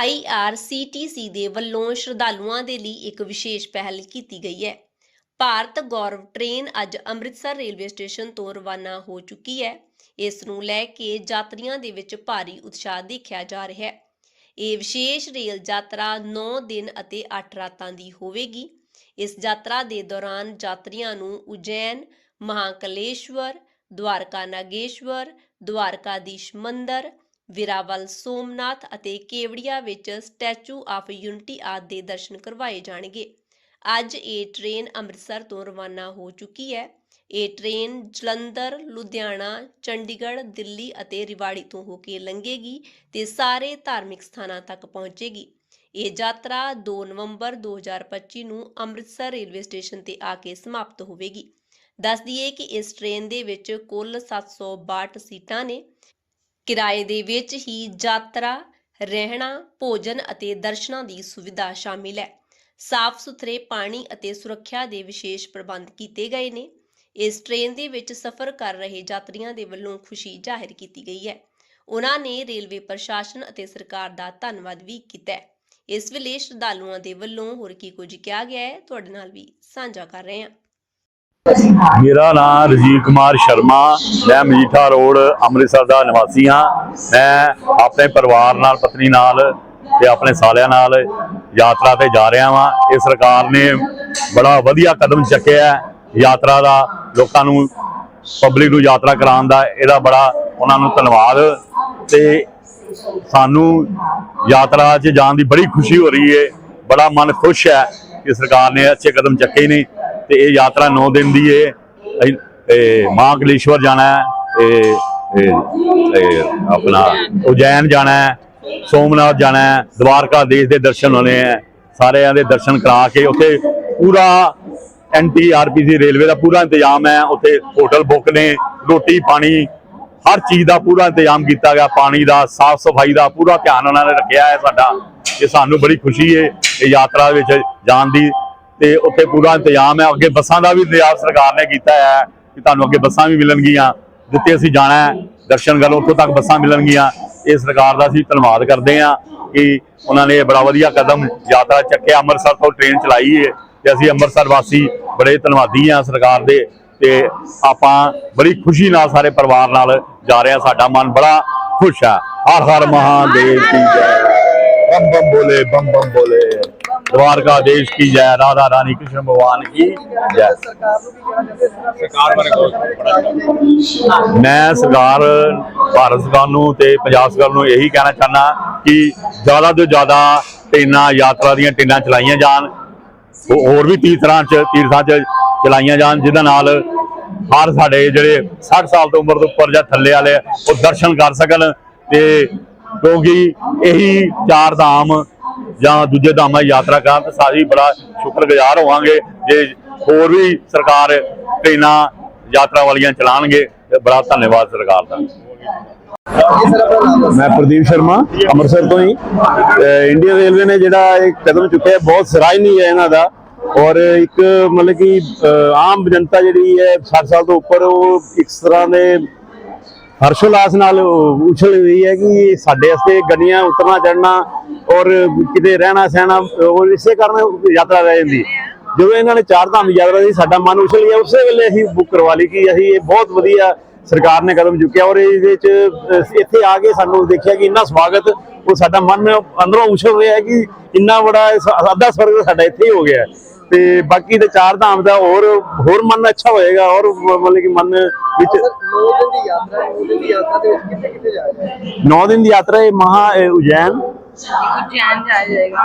IRCTC ਦੇ ਵੱਲੋਂ ਸ਼ਰਧਾਲੂਆਂ ਦੇ ਲਈ ਇੱਕ ਵਿਸ਼ੇਸ਼ ਪਹਿਲ ਕੀਤੀ ਗਈ ਹੈ। ਭਾਰਤ ਗੌਰਵ ਟ੍ਰੇਨ ਅੱਜ ਅੰਮ੍ਰਿਤਸਰ ਰੇਲਵੇ ਸਟੇਸ਼ਨ ਤੋਂ ਰਵਾਨਾ ਹੋ ਚੁੱਕੀ ਹੈ। ਇਸ ਨੂੰ ਲੈ ਕੇ ਯਾਤਰੀਆਂ ਦੇ ਵਿੱਚ ਭਾਰੀ ਉਤਸ਼ਾਹ ਦੇਖਿਆ ਜਾ ਰਿਹਾ ਹੈ। ਇਹ ਵਿਸ਼ੇਸ਼ ਰੇਲ ਯਾਤਰਾ 9 ਦਿਨ ਅਤੇ 8 ਰਾਤਾਂ ਦੀ ਹੋਵੇਗੀ। ਇਸ ਯਾਤਰਾ ਦੇ ਦੌਰਾਨ ਯਾਤਰੀਆਂ ਨੂੰ ਉਜੈਨ, ਮਹਾਕਲੇਸ਼ਵਰ ਦੁਆਰਕਾ ਨਾਗੇਸ਼ਵਰ, ਦਵਾਰਕਾਧੀਸ਼ ਮੰਦਰ ਵਿਰਾਵਲ ਸੋਮਨਾਥ ਅਤੇ ਕੇਵੜੀਆ ਵਿੱਚ ਸਟੈਚੂ ਆਫ ਯੂਨਿਟੀ ਆਦਿ ਦੇ ਦਰਸ਼ਨ ਕਰਵਾਏ ਜਾਣਗੇ। ਅੱਜ ਇਹ ਟ੍ਰੇਨ ਅੰਮ੍ਰਿਤਸਰ ਤੋਂ ਰਵਾਨਾ ਹੋ ਚੁੱਕੀ ਹੈ। ਇਹ ਟ੍ਰੇਨ ਜਲੰਧਰ, ਲੁਧਿਆਣਾ, ਚੰਡੀਗੜ੍ਹ, ਦਿੱਲੀ ਅਤੇ ਰਿਵਾੜੀ ਤੋਂ ਹੋ ਕੇ ਲੰਘੇਗੀ ਤੇ ਸਾਰੇ ਧਾਰਮਿਕ ਸਥਾਨਾਂ ਤੱਕ ਪਹੁੰਚੇਗੀ। ਇਹ ਯਾਤਰਾ 2 ਨਵੰਬਰ 2025 ਨੂੰ ਅੰਮ੍ਰਿਤਸਰ ਰੇਲਵੇ ਸਟੇਸ਼ਨ ਤੇ ਆ ਕੇ ਸਮਾਪਤ ਹੋਵੇਗੀ। ਦੱਸ ਦਈਏ ਕਿ ਇਸ ਟ੍ਰੇਨ ਦੇ ਵਿੱਚ ਕੁੱਲ 762 ਸੀਟਾਂ ਨੇ। ਕਿਰਾਏ ਦੇ ਵਿੱਚ ਹੀ ਯਾਤਰਾ, ਰਹਿਣਾ, ਭੋਜਨ ਅਤੇ ਦਰਸ਼ਨਾਂ ਦੀ ਸੁਵਿਧਾ ਸ਼ਾਮਿਲ ਹੈ। ਸਾਫ਼ ਸੁਥਰੇ ਪਾਣੀ ਅਤੇ ਸੁਰੱਖਿਆ ਦੇ ਵਿਸ਼ੇਸ਼ ਪ੍ਰਬੰਧ ਕੀਤੇ ਗਏ ਨੇ। ਇਸ ਟ੍ਰੇਨ ਦੇ ਵਿੱਚ ਸਫ਼ਰ ਕਰ ਰਹੇ ਯਾਤਰੀਆਂ ਦੇ ਵੱਲੋਂ ਖੁਸ਼ੀ ਜ਼ਾਹਿਰ ਕੀਤੀ ਗਈ ਹੈ। ਉਹਨਾਂ ਨੇ ਰੇਲਵੇ ਪ੍ਰਸ਼ਾਸਨ ਅਤੇ ਸਰਕਾਰ ਦਾ ਧੰਨਵਾਦ ਵੀ ਕੀਤਾ ਹੈ। ਇਸ ਵੇਲੇ ਸ਼ਰਧਾਲੂਆਂ ਦੇ ਵੱਲੋਂ ਹੋਰ ਕੀ ਕੁਝ ਕਿਹਾ ਗਿਆ ਹੈ, ਤੁਹਾਡੇ ਨਾਲ ਵੀ ਸਾਂਝਾ ਕਰ ਰਹੇ ਹਾਂ। ਮੇਰਾ ਨਾਮ ਰਜੀਵ ਕੁਮਾਰ ਸ਼ਰਮਾ, ਮੈਂ ਮਜੀਠਾ ਰੋਡ, ਅੰਮ੍ਰਿਤਸਰ ਦਾ ਨਿਵਾਸੀ ਹਾਂ। ਮੈਂ ਆਪਣੇ ਪਰਿਵਾਰ ਨਾਲ, ਪਤਨੀ ਨਾਲ ਤੇ ਆਪਣੇ ਸਾਲਿਆਂ ਨਾਲ ਯਾਤਰਾ ਤੇ ਜਾ ਰਿਹਾ ਹਾਂ ਇਹ ਸਰਕਾਰ ਨੇ ਬੜਾ ਵਧੀਆ ਕਦਮ ਚੱਕਿਆ ਯਾਤਰਾ ਦਾ, ਲੋਕਾਂ ਨੂੰ ਪਬਲਿਕ ਨੂੰ ਯਾਤਰਾ ਕਰਾਉਣ ਦਾ। ਇਹਦਾ ਬੜਾ ਉਹਨਾਂ ਨੂੰ ਧੰਨਵਾਦ। ਤੇ ਸਾਨੂੰ ਯਾਤਰਾ 'ਚ ਜਾਣ ਦੀ ਬੜੀ ਖੁਸ਼ੀ ਹੋ ਰਹੀ ਹੈ। ਬੜਾ ਮਨ ਖੁਸ਼ ਹੈ ਕਿ ਸਰਕਾਰ ਨੇ ਅੱਛੇ ਕਦਮ ਚੱਕੇ ਨੇ। ਤੇ ਇਹ ਯਾਤਰਾ 9 ਦਿਨ ਦੀ ਹੈ ਅਸੀਂ, ਇਹ ਮਹਾਕਲੇਸ਼ਵਰ ਜਾਣਾ ਹੈ ਇਹ ਆਪਣਾ ਉਜੈਨ ਜਾਣਾ ਹੈ ਸੋਮਨਾਥ ਜਾਣਾ ਹੈ ਦਵਾਰਕਾ ਦੇਸ਼ ਦੇ ਦਰਸ਼ਨ ਹੋਣੇ ਹੈ ਸਾਰਿਆਂ ਦੇ ਦਰਸ਼ਨ ਕਰਾ ਕੇ ਉੱਥੇ ਪੂਰਾ ਐਨਟੀਆਰਪੀਸੀ ਰੇਲਵੇ ਦਾ ਪੂਰਾ ਇੰਤਜ਼ਾਮ ਹੈ ਉੱਥੇ ਹੋਟਲ ਬੁੱਕ ਨੇ ਰੋਟੀ ਪਾਣੀ ਹਰ ਚੀਜ਼ ਦਾ ਪੂਰਾ ਇੰਤਜ਼ਾਮ ਕੀਤਾ ਗਿਆ ਪਾਣੀ ਦਾ ਸਾਫ਼ ਸਫ਼ਾਈ ਦਾ ਪੂਰਾ ਧਿਆਨ ਉਹਨਾਂ ਨੇ ਰੱਖਿਆ ਹੈ ਸਾਡਾ ਇਹ ਸਾਨੂੰ ਬੜੀ ਖੁਸ਼ੀ ਹੈ ਇਹ ਯਾਤਰਾ ਵਿੱਚ ਜਾਣ ਦੀ ਤੇ ਉੱਥੇ ਪੂਰਾ ਇੰਤਜ਼ਾਮ ਹੈ। ਅੱਗੇ ਬੱਸਾਂ ਦਾ ਵੀ ਇੰਤਜ਼ਾਮ ਸਰਕਾਰ ਨੇ ਕੀਤਾ ਹੈ ਕਿ ਤੁਹਾਨੂੰ ਅੱਗੇ ਬੱਸਾਂ ਵੀ ਮਿਲਣਗੀਆਂ। ਜਿੱਥੇ ਅਸੀਂ ਜਾਣਾ ਹੈ, ਦਰਸ਼ਨ ਕਰਨ, ਉੱਥੋਂ ਤੱਕ ਬੱਸਾਂ ਮਿਲਣਗੀਆਂ। ਇਹ ਸਰਕਾਰ ਦਾ ਅਸੀਂ ਧੰਨਵਾਦ ਕਰਦੇ ਹਾਂ ਕਿ ਉਹਨਾਂ ਨੇ ਬੜਾ ਵਧੀਆ ਕਦਮ ਯਾਤਰਾ ਚੱਕਿਆ। ਅੰਮ੍ਰਿਤਸਰ ਤੋਂ ਟ੍ਰੇਨ ਚਲਾਈ ਹੈ ਤੇ ਅਸੀਂ ਅੰਮ੍ਰਿਤਸਰ ਵਾਸੀ ਬੜੇ ਧੰਨਵਾਦੀ ਹਾਂ ਸਰਕਾਰ ਦੇ ਤੇ ਆਪਾਂ ਬੜੀ ਖੁਸ਼ੀ ਨਾਲ ਸਾਰੇ ਪਰਿਵਾਰ ਨਾਲ ਜਾ ਰਹੇ ਹਾਂ। ਸਾਡਾ ਮਨ ਬੜਾ ਖੁਸ਼ ਹੈ। ਹਰ ਹਰ ਮਹਾਦੇਵ ਦੀ ਜੈ। ਬੰਮ ਬੋਲੇ ਬੰਮ ਬੋਲੇ। द्वारका देश की जय राधा रानी कृष्ण भगवान की जय ਸਰਕਾਰ ਬਾਰੇ ਕੁਝ ਮੈਂ ਸਰਕਾਰ ਭਾਰਤ ਸਰਕਾਰ ਨੂੰ ਤੇ ਪੰਜਾਬ ਸਰਕਾਰ ਨੂੰ ਇਹੀ ਕਹਿਣਾ ਚਾਹਨਾ ਕਿ ਜ਼ਿਆਦਾ ਤੋਂ ਜ਼ਿਆਦਾ ਟ੍ਰੇਨਾਂ ਯਾਤਰਾ ਦੀਆਂ ਟ੍ਰੇਨਾਂ ਚਲਾਈਆਂ ਜਾਣ ਹੋ- ਹੋਰ ਵੀ ਤੀਰਥਾਂ ਚ ਤੀਰਥਾਂ ਚ ਚਲਾਈਆਂ ਜਾਣ ਜਿਹਦੇ ਨਾਲ ਹਰ ਸਾਡੇ ਜਿਹੜੇ 60 ਸਾਲ ਤੋਂ ਉਮਰ ਤੋਂ ਉੱਪਰ ਜਾਂ ਥੱਲੇ ਵਾਲੇ ਆ, ਉਹ ਦਰਸ਼ਨ ਕਰ ਸਕਣ ਤੇ ਕਿਉਂਕਿ ਇਹੀ ਚਾਰ ਧਾਮ ਜਾਂ ਦੂਜੇ ਧਾਮਾਂ ਯਾਤਰਾ ਕਰਨ ਤੇ ਸਾਰੀ ਬੜਾ ਸ਼ੁਕਰਗੁਜ਼ਾਰ ਹੋਵਾਂਗੇ। ਜੇ ਹੋਰ ਵੀ ਸਰਕਾਰ ਟ੍ਰੇਨਾਂ ਯਾਤਰਾ ਵਾਲੀਆਂ ਚਲਾਣਗੇ ਬੜਾ ਧੰਨਵਾਦ ਸਰਕਾਰ ਦਾ। ਮੈਂ ਪ੍ਰਦੀਪ ਸ਼ਰਮਾ, ਅੰਮ੍ਰਿਤਸਰ ਤੋਂ ਹੀ ਇੰਡੀਅਨ ਰੇਲਵੇ ਨੇ ਜਿਹੜਾ ਇਹ ਕਦਮ ਚੁੱਕਿਆ, ਬਹੁਤ ਸਰਾਹਨੀय ਹੈ ਇਹਨਾਂ ਦਾ। ਔਰ ਇੱਕ ਮਤਲਬ ਕਿ ਆਮ ਜਨਤਾ ਜਿਹੜੀ ਹੈ 60 ਸਾਲ ਤੋਂ ਉੱਪਰ ਉਹ ਇਸ ਤਰ੍ਹਾਂ ਦੇ ਹਰਸ਼ੋਲਾਸ ਨਾਲ ਉਛਲ ਰਹੀ ਹੈ ਕਿ ਸਾਡੇ ਵਾਸਤੇ ਗੱਡੀਆਂ ਉਤਰਨਾ ਚੜਨਾ ਔਰ ਕਿਤੇ ਰਹਿਣਾ ਸਹਿਣਾ ਔਰ ਇਸੇ ਕਾਰਨ ਯਾਤਰਾ ਰਹਿ ਜਾਂਦੀ ਜਦੋਂ ਇਹਨਾਂ ਨੇ ਚਾਰ ਧਾਮ ਦੀ ਯਾਤਰਾ ਦੀ, ਸਾਡਾ ਮਨ ਉਛਲ ਗਿਆ ਉਸੇ ਵੇਲੇ ਅਸੀਂ ਬੁੱਕ ਕਰਵਾ ਲਈ ਕਿ ਅਸੀਂ ਇਹ ਬਹੁਤ ਵਧੀਆ ਸਰਕਾਰ ਨੇ ਕਦਮ ਚੁੱਕਿਆ ਔਰ ਇਹਦੇ ਵਿੱਚ ਇੱਥੇ ਆ ਕੇ ਸਾਨੂੰ ਦੇਖਿਆ ਕਿ ਇੰਨਾ ਸਵਾਗਤ, ਉਹ ਸਾਡਾ ਮਨ ਅੰਦਰੋਂ ਉਛਲ ਰਿਹਾ ਹੈ ਕਿ ਇੰਨਾ ਬੜਾ ਅੱਧਾ ਸਵਰਗ ਸਾਡਾ ਇੱਥੇ ਹੀ ਹੋ ਗਿਆ ਹੈ। ਤੇ ਬਾਕੀ ਤੇ ਚਾਰ ਧਾਮ ਦਾ ਹੋਰ ਹੋਰ ਮਨ ਅੱਛਾ ਹੋਏਗਾ ਔਰ ਮਤਲਬ ਕਿ ਮਨ ਵਿੱਚ 9 ਦਿਨ ਦੀ ਯਾਤਰਾ 9 ਦਿਨ ਦੀ ਯਾਤਰਾ ਦੇ ਵਿੱਚ ਕਿੱਥੇ ਕਿੱਥੇ ਜਾ ਰਹੇ ਹੈ? 9 ਦਿਨ ਦੀ ਯਾਤਰਾ ਇਹ ਮਹਾ ਉਜੈਨ। ਉਜੈਨ ਜਾਇਆ ਜਾਏਗਾ।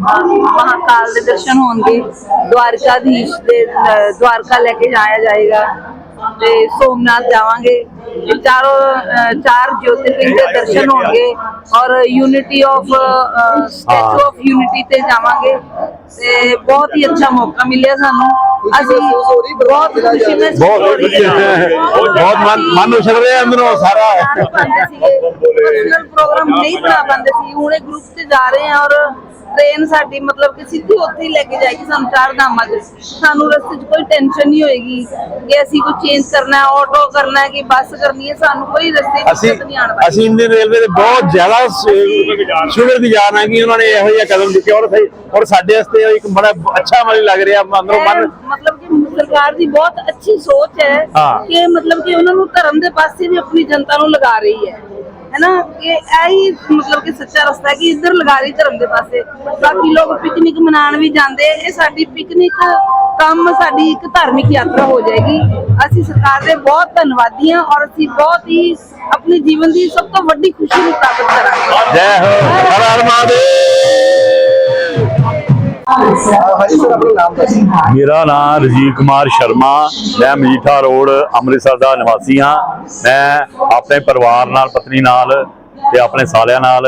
ਮਹਾਕਾਲ ਦੇ ਦਰਸ਼ਨ ਹੋਣਗੇ। ਦਵਾਰਕਾਧੀਸ਼ ਦੇ ਦਵਾਰਕਾ ਲੈ ਕੇ ਜਾਇਆ ਜਾਏਗਾ। ਤੇ ਸੋਮਨਾਥ ਜਾਵਾਂਗੇ। ਚਾਰੋਂ ਚਾਰ ਜੋਤਿਰਲਿੰਗ ਦੇ ਦਰਸ਼ਨ ਹੋਣਗੇ ਔਰ unity of statue of unity ਤੇ ਜਾਵਾਂਗੇ। ਤੇ ਬਹੁਤ ਹੀ ਅੱਛਾ ਮੌਕਾ ਮਿਲਿਆ ਸਾਨੂੰ। ਅਸੀਂ ਬਹੁਤ ਖੁਸ਼ੀ ਮਹਿਸੂਸ ਬਹੁਤ ਵਧੀਆ। ਬਹੁਤ ਮਨ ਮਨ ਉਛਲ ਰਿਹਾ ਅੰਦਰੋਂ ਸਾਰਾ। ਪਰਸਨਲ ਪ੍ਰੋਗਰਾਮ ਨਹੀਂ ਬਣਾ ਪਾਉਂਦੇ ਸੀ। ਹੁਣ ਇਹ ਗਰੁੱਪ ਤੇ ਜਾ ਰਹੇ ਹਾਂ ਔਰ ਟ੍ਰੇਨ ਸਾਡੀ ਮਤਲਬ ਕਿ ਸਿੱਧੀ ਉੱਥੇ ਹੀ ਲੈ ਕੇ ਜਾਏਗੀ ਸਾਨੂੰ ਚਾਰ ਧਾਮਾਂ 'ਚ ਸਾਨੂੰ ਰਸਤੇ 'ਚ ਕੋਈ ਟੈਨਸ਼ਨ ਨਹੀਂ ਹੋਏਗੀ ਕਿ ਅਸੀਂ ਕੋਈ ਚੇਂਜ ਕਰਨਾ ਹੈ ਆਟੋ ਕਰਨਾ ਹੈ ਕਿ ਬੱਸ ਕਰਨੀ ਹੈ ਸਾਨੂੰ ਕੋਈ ਰਸਤੇ 'ਚ ਅਸੀਂ ਦਿੱਕਤ ਨਹੀਂ ਆਉਣ ਵਾਲੀ। ਅਸੀਂ ਇੰਡੀਅਨ ਰੇਲਵੇ ਦੇ ਬਹੁਤ ਜ਼ਿਆਦਾ ਸ਼ੁਕਰਗੁਜ਼ਾਰ ਹਾਂ ਕਿ ਉਹਨਾਂ ਨੇ ਇਹੋ ਜਿਹਾ ਕਦਮ ਚੁੱਕਿਆ। ਔਰ ਸਹੀ ਔਰ ਸਾਡੇ ਵਾਸਤੇ ਇਹ ਇੱਕ ਬੜਾ ਅੱਛਾ ਮਨ ਲੱਗ ਰਿਹਾ ਅੰਦਰੋਂ ਮਨ ਇਹ ਮਤਲਬ ਕਿ ਸਰਕਾਰ ਦੀ ਬਹੁਤ ਅੱਛੀ ਸੋਚ ਹੈ ਹਾਂ। ਕਿ ਮਤਲਬ ਕਿ ਉਹਨਾਂ ਨੂੰ ਧਰਮ ਦੇ ਪਾਸੇ ਵੀ ਆਪਣੀ ਜਨਤਾ ਨੂੰ ਲਗਾ ਰਹੀ ਹੈ। ਹੈਨਾ? ਇਹ ਹੀ ਮਤਲਬ ਕਿ ਸੱਚਾ ਰਸਤਾ ਹੈ ਕਿ ਇੱਧਰ ਲਗਾ ਧਰਮ ਦੇ ਪਾਸੇ। ਬਾਕੀ ਲੋਕ ਪਿਕਨਿਕ ਮਨਾਉਣ ਵੀ ਜਾਂਦੇ, ਇਹ ਸਾਡੀ ਪਿਕਨਿਕ ਕੰਮ, ਸਾਡੀ ਇੱਕ ਧਾਰਮਿਕ ਯਾਤਰਾ ਹੋ ਜਾਏਗੀ। ਅਸੀਂ ਸਰਕਾਰ ਦੇ ਬਹੁਤ ਧੰਨਵਾਦੀ ਹਾਂ ਔਰ ਅਸੀਂ ਬਹੁਤ ਹੀ ਆਪਣੇ ਜੀਵਨ ਦੀ ਸਭ ਤੋਂ ਵੱਡੀ ਖੁਸ਼ੀ ਨੂੰ ਪ੍ਰਾਪਤ ਕਰਾਂਗੇ। ਜੈ ਹੋ, ਹਰ ਹਰ ਮਹਾਦੇਵ! ਮੇਰਾ ਨਾਮ ਰਜੀਵ ਕੁਮਾਰ ਸ਼ਰਮਾ, ਮੈਂ ਮਜੀਠਾ ਰੋਡ, ਅੰਮ੍ਰਿਤਸਰ ਦਾ ਨਿਵਾਸੀ ਹਾਂ। ਮੈਂ ਆਪਣੇ ਪਰਿਵਾਰ ਨਾਲ, ਪਤਨੀ ਨਾਲ ਤੇ ਆਪਣੇ ਸਾਲਿਆਂ ਨਾਲ